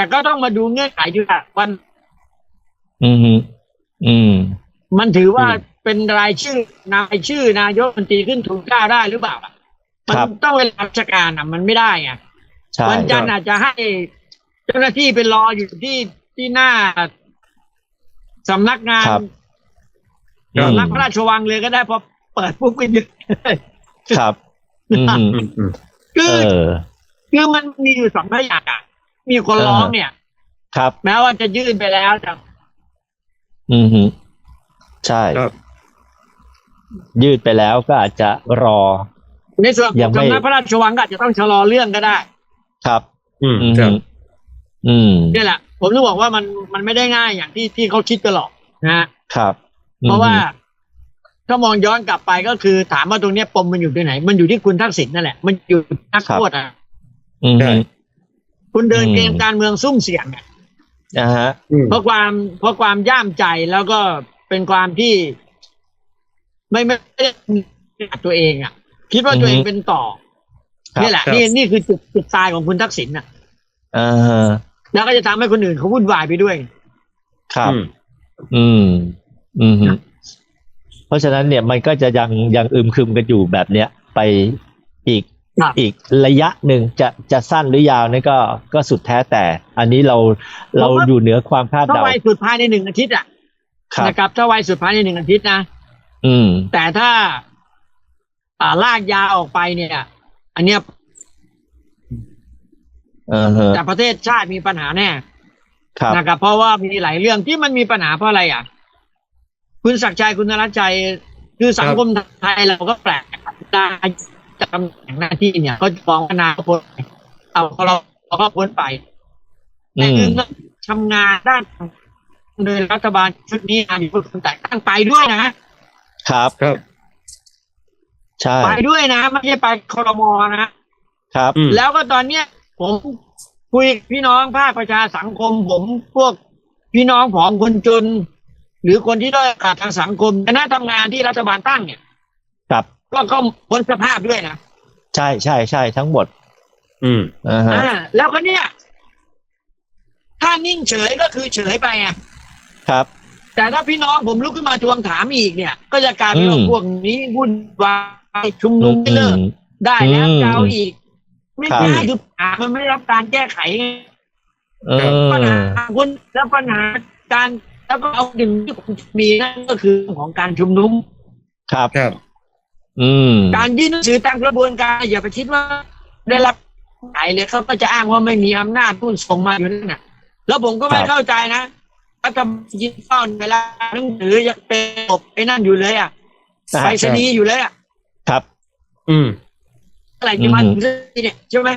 แต่ก็ต้องมาดูเงื่อนไขที่ว่าวัน อืมฮึอืม มันถือว่าอืมเป็นรายชื่อนายชื่อนายกรัฐมนตรีขึ้นทุนเกล้าได้หรือเปล่าอะมันครับต้องเวลาราชการอะ มันไม่ได้ไงใช่วันจันทร์อาจจะให้เจ้าหน้าที่ไปรออยู่ที่ที่หน้าสำนักงานครับสำนักพระราชวังเลยก็ได้พอเปิดปุ๊บก็ยึดครับอืมฮึอืมอืมคืเอออคือมันมีอยู่สองระยะอะ มีคนร้องเนี่ย ครับ แม้ว่าจะยื่นไปแล้วแต่อืมฮึใช่ ครับ ยืดไปแล้วก็อาจจะรอ ในส่วนขยัองงไม่ สำนักพระราชวังก็อาจจะต้องชะลอเรื่องก็ได้ครับ อืมอืมครัฮึบอืมนี่แหละ ผมต้องบอกว่ามันมันไม่ได้ง่ายอย่างที่ที่เขาคิดกันหรอกนะฮะครับเพราะว่าถ้ามองย้อนกลับไปก็คือ ถามว่าตรงเนี้ยปมมันอยู่ที่ไหน มันอยู่ที่คุณทักษิณนั่นแหละมันอยู่ที่นักโทษอะอืมใช่ฮึ คุณเดินอืมเกมการเมืองซุ่มเสี่ยงเนี่ยอ่าฮะอืมเพราะความเพราะความย่ามใจแล้วก็เป็นความที่ไม่ไม่ไม่ได้ตัวเองอะ คิดว่าตัวเองเป็นต่อครับนี่แหละครับนี่นี่คือจุดจุดตายของคุณทักษิณน่ะอ่าฮะแล้วก็จะทำให้คนอื่นเขาวุ่นวายไปด้วย ครับ อืม อืมอืมฮึเพราะฉะนั้นเนี่ยมันก็จะยังยังอึมครึมกันอยู่แบบเนี้ยไปอีกครับ อีกระยะหนึ่งจะจะสั้นหรือยาวนี่ก็ก็สุดแท้แต่ อันนี้เราเราอยู่เหนือความคาดถ้าเดาไวสุดภายในหนึ่งอาทิตย์อะครับนะครับถ้าไวสุดภายในหนึ่งอาทิตย์นะอืม แต่ถ้า อ่าลากยาวออกไปเนี่ย อันเนี้ยอ่าฮะแต่ประเทศชาติมีปัญหาแน่ครับนะครับ เพราะว่ามีหลายเรื่องที่มันมีปัญหาเพราะอะไร อะ คุณศักดิ์ชัยคุณนรัชชัยคือสังคมไทยเราก็แปลกได้ จะตำแหน่งหน้าที่เนี่ย ก็ฟ้องนาก็พ้นเอาเราเราก็พ้นไปอืแต่มคือทำงานด้านโดยรัฐบาลชุดนี้งานอยู่คนแต่งตั้งไปด้วยนะครับ ครับ ใช่ ไปด้วยนะไม่ใช่ไปคอรมอนะครับ แล้วก็ตอนเนี้ย ผมคุยพี่น้องภาคประชาสังคม ผมพวกพี่น้องผองคนจน หรือคนที่ด้อยโอกาสทางสังคมคณะทำงานที่รัฐบาลตั้งเนี่ย ก็ก็พ้นสภาพด้วยนะใช่ใช่ใช่ทั้งหมด อืมอ่าฮะอ่าแล้วก็เนี่ย ถ้านิ่งเฉยก็คือเฉยไปไงครับ แต่ถ้าพี่น้องผมลุกขึ้นมาทวงถามอีกเนี่ย ก็จะกลายเป็นว่าอืม พวกนี้วุ่นวายชุมอืนุมมไม่เลิกได้แล้วอืมจะเอาอีก ไม่ครับ ได้คือปัญหามันไม่ได้รับการแก้ไขไงเอปัญอหาคุณแล้วปัญหาการแล้วก็เอาหนึ่งที่ผมมีนั่นก็คือเรื่องของการชุมนุม ครับ ครับ อืมการยื่นหนังสือตามกระบวนการ อย่าไปคิดว่า ได้รับไหนเลยเขาก็จะอ้างว่าไม่มีอำนาจผู้ส่งมาอยู่นั่นน่ะ แล้วผมก็ไม่ครับเข้าใจนะรัฐบาลยินเฝ้าเวลาหนังสือยังเป็นปบไอ้นั่นอยู่เลยอะอ่าไปรษณีย์อยู่เลยอะครับ อืม อะไรจะมาถึงสักทีเนี่ยใช่ไหม